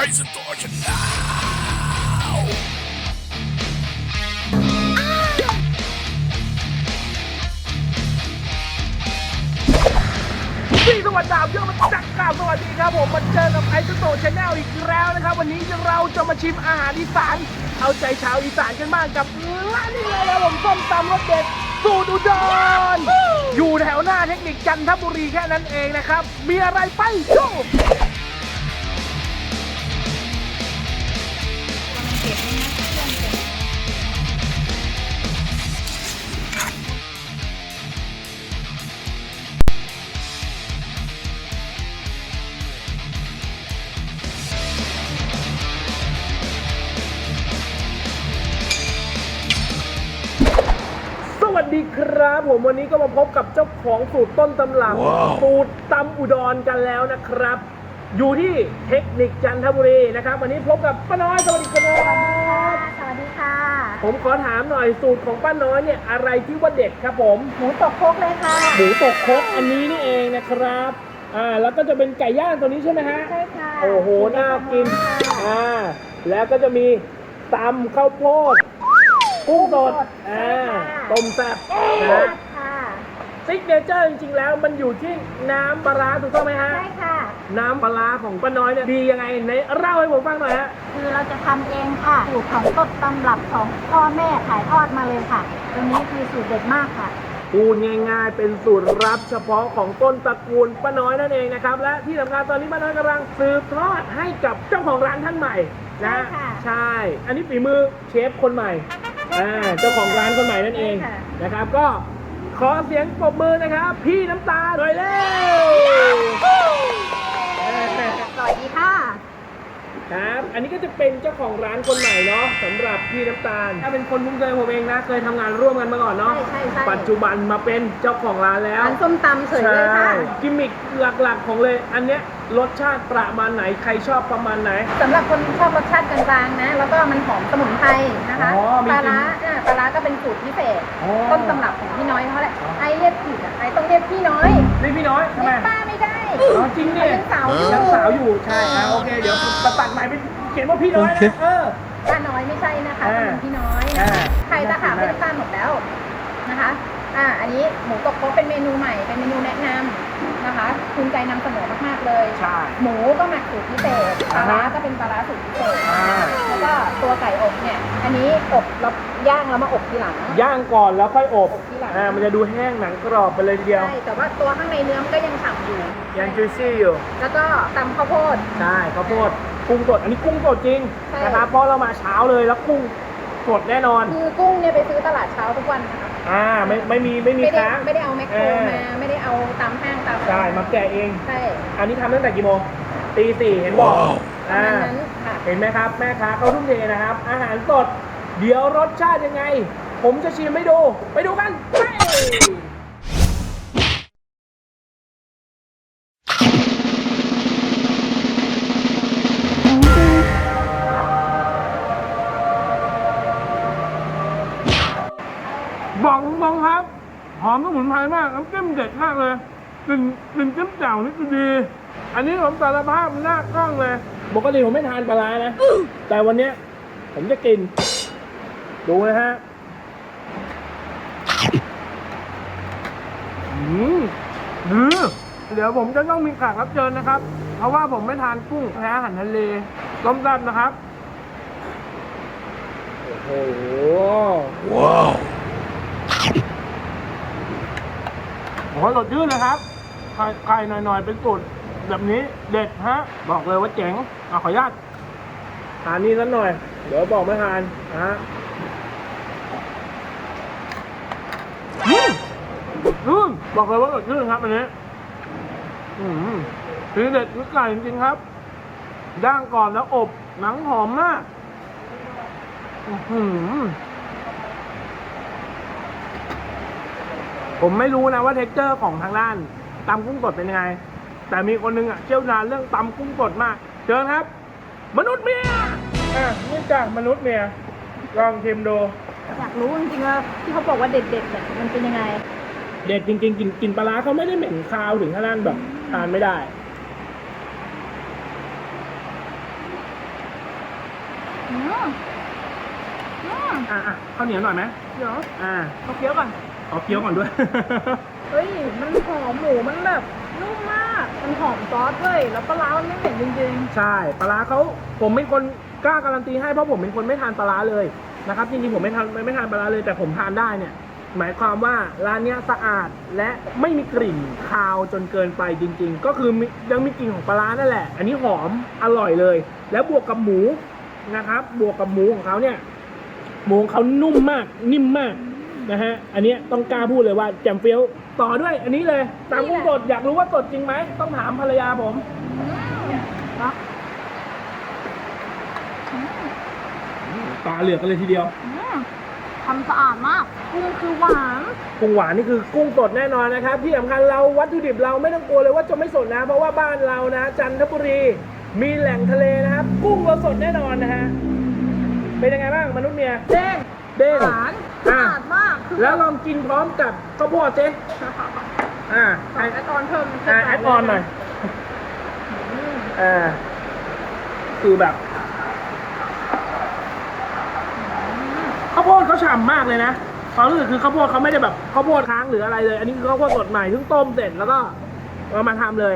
อ้สตอร์ชนะพี่สวัสดีครับเยอะมาจักกราบสวัสดีครับผมมาเจอกับไอซ์โตชาแนลอีกแล้วนะครับ วันนี้เราจะมาชิมอาหารอีสานเอาใจชาวอีสานกันบ้างกับร้านนี้เลยนะผมส้มตำรสเด็ดสูตรอุดรอยู่แถวหน้าเทคนิคจันทบุรีแค่นั้นเองนะครับ มีอะไรไปดู ครับ ผมวันนี้ก็มาพบกับเจ้าของสูตรต้นตำรับสูตรตำอุดรกันแล้วนะครับ อยู่ที่เทคนิคจันทบุรีนะครับ วันนี้พบกับป้าน้อยสวัสดีครับสวัสดีค่ะ ผมขอถามหน่อยสูตรของป้าน้อยเนี่ยอะไรที่ว่าเด็ดครับผมหมูตกโคกเลยค่ะหมูตกครกอันนี้นี่เองนะครับอ่าแล้วก็จะเป็นไก่ย่างตัวนี้ใช่ไหมฮะใช่ค่ะโอ้โหน่ากินอ่าแล้วก็จะมีตำข้าวโพดกุ้งสดอ่า ต้มแซ่บนะฮะค่ะซิกเนเจอร์จริงๆแล้วมันอยู่ที่น้ำปลาร้าถูกต้องไหมฮะ ใช่ค่ะ น้ำปลาร้าของป้าน้อยเนี่ยดียังไงไหนเล่าให้ผมฟังหน่อยฮะ คือเราจะทำเองค่ะสูตรของต้นตำรับของพ่อแม่ถ่ายทอดมาเลยค่ะตรงนี้คือสูตรเด็ดมากค่ะ พูดง่ายๆ เป็นสูตรลับเฉพาะของต้นตระกูลป้าน้อยนั่นเองนะครับ และที่สำคัญตอนนี้ป้าน้อยกำลังสืบทอดให้กับเจ้าของร้านท่านใหม่นะใช่ค่ะ ใช่ อันนี้ฝีมือเชฟคนใหม่ อ่าเจ้าของร้านคนใหม่นั่นเองใช่ค่ะ นะครับ ก็ขอเสียงปรบมือนะครับ พี่น้ำตาหน่อยเร็ว สวัสดีค่ะ ครับ อันนี้ก็จะเป็นเจ้าของร้านคนใหม่เนาะสำหรับพี่น้ำตาล ถ้าเป็นคนคุ้นเคยผมเองนะ เคยทำงานร่วมกันมาก่อนเนาะ ใช่ใช่ใช่ ปัจจุบันมาเป็นเจ้าของร้านแล้ว ร้านส้มตำเฉยเลยค่ะ กิมมิคหลักๆของเลย อันเนี้ยรสชาติประมาณไหนใครชอบประมาณไหน สำหรับคนชอบรสชาติกลางๆนะ แล้วก็มันหอมสมุนไพรนะคะอ๋อมีปลาร้าจริงอ่าปลาร้าก็เป็นสูตรพิเศษอ๋อต้นตำรับของพี่น้อยเขาแหละไอเรียกผิดอะไอต้องเรียกพี่น้อย อ๋อจริงเนี่ยยังสาวอยู่ ยังสาวอยู่ใช่อะโอเคเดี๋ยวตัดตัดใหม่เป็นเขียนว่าพี่น้อยนะเออ ป้าน้อยไม่ใช่นะคะอ่าเป็นพี่น้อยนะอ่า คะใครตะขาบไม่น้ำตาลหมดแล้วนะคะ อ่า อันนี้หมูตกโคกเป็นเมนูใหม่ เป็นเมนูแนะนำนะคะภูมิใจนำเสนอมากๆเลย ใช่ หมูก็หมักสูตรพิเศษปลาร้าอ่าฮะก็เป็นปลาร้าสูตรพิเศษอ่าแล้ว ก็ตัวไก่อบเนี่ย อันนี้อบแล้วย่างแล้วมาอบทีหลัง ย่างก่อนแล้วค่อยอบอบ ทีหลัง อ่า มันจะดูแห้งหนังกรอบไปเลยทีเดียว ใช่ แต่ว่าตัวข้างในเนื้อมันก็ยังฉ่ำอยู่ ยังจูซี่อยู่ แล้วก็ตำข้าวโพด ใช่ข้าวโพดกุ้งสด อันนี้กุ้งสดจริงใช่ นะครับ เพราะเรามาเช้าเลยแล้วกุ้งสดแน่นอน คือกุ้งเนี่ยไปซื้อตลาดเช้าทุกวันนะคะอ่า ไม่ไม่มีไม่มีไม่ได้ค้าง ไม่ได้เอาแมคโครเออมาไม่ได้เอาตามห้างตามใช่ มาแกะเอง ใช่อันนี้ทำตั้งแต่กี่โมงตีสี่เห็นบอกว้าว ประมาณนั้นค่ะ เห็นไหมครับแม่ค้าเขาทุ่มเทนะครับ อาหารสด เดี๋ยวรสชาติยังไง ผมจะชิมให้ดู ไปดูกันไปบอกตรงๆครับ หอมสมุนไพรมาก น้ำจิ้มเด็ดมากเลยกลิ่นกลิ่นจิ้มแจ่วนี่คือดี อันนี้ผมสารภาพหน้ากล้องเลย ปกติผมไม่ทานปลาร้านะ แต่วันเนี้ย ผมจะกิน ดูนะฮะอืมดือเดี๋ยวผมจะต้องมีแขกรับเชิญนะครับ เพราะว่าผมไม่ทานกุ้งแพ้อาหารทะเลต้มแซ่บนะครับ โอ้โห ว้าวโอ้โหสดชื่นเลยครับไข่ไข่หน่อยๆ เป็นสูตร แบบนี้เด็ดฮะ บอกเลยว่าเจ๋งอะขออนุญาตทานนี่สักหน่อย เดี๋ยวบอกไม่ทานนะฮะอืมอืมบอกเลยว่าสดชื่นครับอันนี้อืมทีเด็ดคือไก่จริงๆครับย่างก่อนแล้วอบหนังหอมมากอือผมไม่รู้นะว่าเท็กเจอร์ของทางด้านตำกุ้งสดเป็นยังไง แต่มีคนหนึงอะเชี่ยวชาญเรื่องตำกุ้งสดมากเชิญครับ มนุษย์เมียอะนี่จ้ะมนุษย์เมียลองชิมดู อยากรู้จริงๆว่าที่เขาบอกว่าเด็ดๆเนี่ยมันเป็นยังไง เด็ดจริงๆกลินกลินปลาร้าเขาไม่ได้เหม็นคาวถึงขนาดแบบทานไม่ได้ อืมอืมอะอะข้าวเหนียวหน่อยไหมเดี๋ยวอ่าเอาเคี้ยวก่อน เอาเคี้ยวก่อนด้วย เฮ้ย มันหอมหมูมันแบบ นุ่มมาก มันหอมซอสด้วยแล้วปลาร้ามันไม่เหม็นจริงใช่ปลาร้าเขาผมเป็นคนกล้าการันตีให้เพราะผมเป็นคนไม่ทานปลาร้าเลยนะครับจริงๆผมไม่ทานไม่ไม่ทานปลาร้าเลยแต่ผมทานได้เนี่ย หมายความว่าร้านเนี้ยสะอาดและไม่มีกลิ่นคาวจนเกินไปจริง ๆ ก็คือมียังมีกลิ่นของปลาร้านั่นแหละ อันนี้หอมอร่อยเลย แล้วบวกกับหมูนะครับ บวกกับหมูของเขาเนี่ย หมูของเขานุ่มมากนิ่มมากนะฮะอันเนี้ยต้องกล้าพูดเลยว่าแจ่มเฟี้ยว ต่อด้วย อันนี้เลยตามกุ้งสดอยากรู้ว่าสดจริงไหมต้องถามภรรยาผมๆอืมนะตาเหลือกกันเลยทีเดียวอืมทำสะอาดมาก กุ้งคือหวานกุ้งหวานนี่คือกุ้งสดแน่นอนนะครับ ที่สำคัญเราวัตถุดิบเราไม่ต้องกลัวเลยว่าจะไม่สดนะ เพราะว่าบ้านเรานะ จันทบุรี มีแหล่งทะเลนะครับ กุ้งเราสดแน่นอนนะฮะเป็นยังไงบ้างมนุษย์เมียเด้ง เด้งหวานสะอะอาดมากคือแล้วลองกินพร้อมกับข้าวโพดเจ๊อ่าใส่แอดออนเพิ่มอ่าแอดออนหน่อยอืมอ่าคือแบบข้าวโพดเขาฉ่ำมากเลยนะความรู้สึกคือข้าวโพดเขาไม่ได้แบบข้าวโพดค้างหรืออะไรเลย อันนี้คือข้าวโพดสดใหม่เพิ่งต้มเสร็จแล้วก็เอามาทำเลย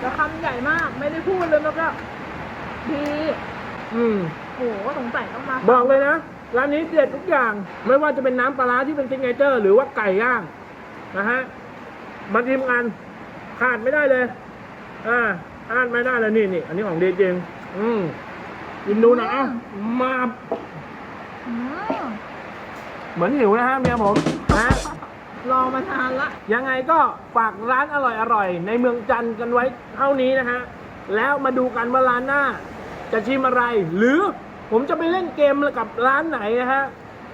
แล้วคำใหญ่มากไม่ได้พูดเลยแล้วก็ดีอืมโหสงสัยต้องมาบอกเลยนะ ร้านนี้เด็ดทุกอย่างไม่ว่าจะเป็นน้ำปลาร้าที่เป็นซิกเนเจอร์หรือว่าไก่ย่างนะฮะมาทีมงานขาดไม่ได้เลย อ่าขาดไม่ได้เลยนี่นี่อันนี้ของดีจริง อืมกินดูหนะอะมาอืมเหมือนหิวนะฮะเมียผมนะ รอมานานละ ยังไงก็ฝากร้านอร่อยๆในเมืองจันทร์กันไว้เท่านี้นะฮะ แล้วมาดูกันว่าร้านหน้า จะชิมอะไรหรือ ผมจะไปเล่นเกมกับร้านไหนนะฮะ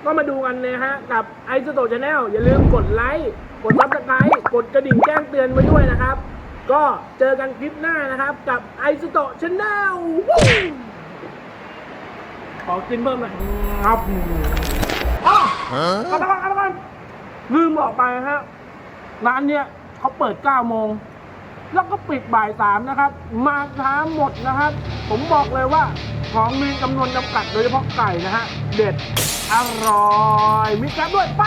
ก็มาดูกันนะฮะ กับไอซ์โตชาแนลอย่าลืมกดไลค์ กดซับสไครต์กดกระดิ่งแจ้งเตือนไว้ด้วยนะครับ ก็เจอกันคลิปหน้านะครับ กับไอซ์โตชาแนลขอกินเพิ่มหน่อยครับอ๋อเอาละเอาละเอาละลืมบอกไปฮะร้านเนี้ยเขาเปิด9โมง แล้วก็ปิดบ่ายสามนะครับ มาช้าหมดนะครับ ผมบอกเลยว่าของมีจำนวนจำกัดโดยเฉพาะไก่นะฮะ เด็ด อร่อย มีแซ่บด้วยไป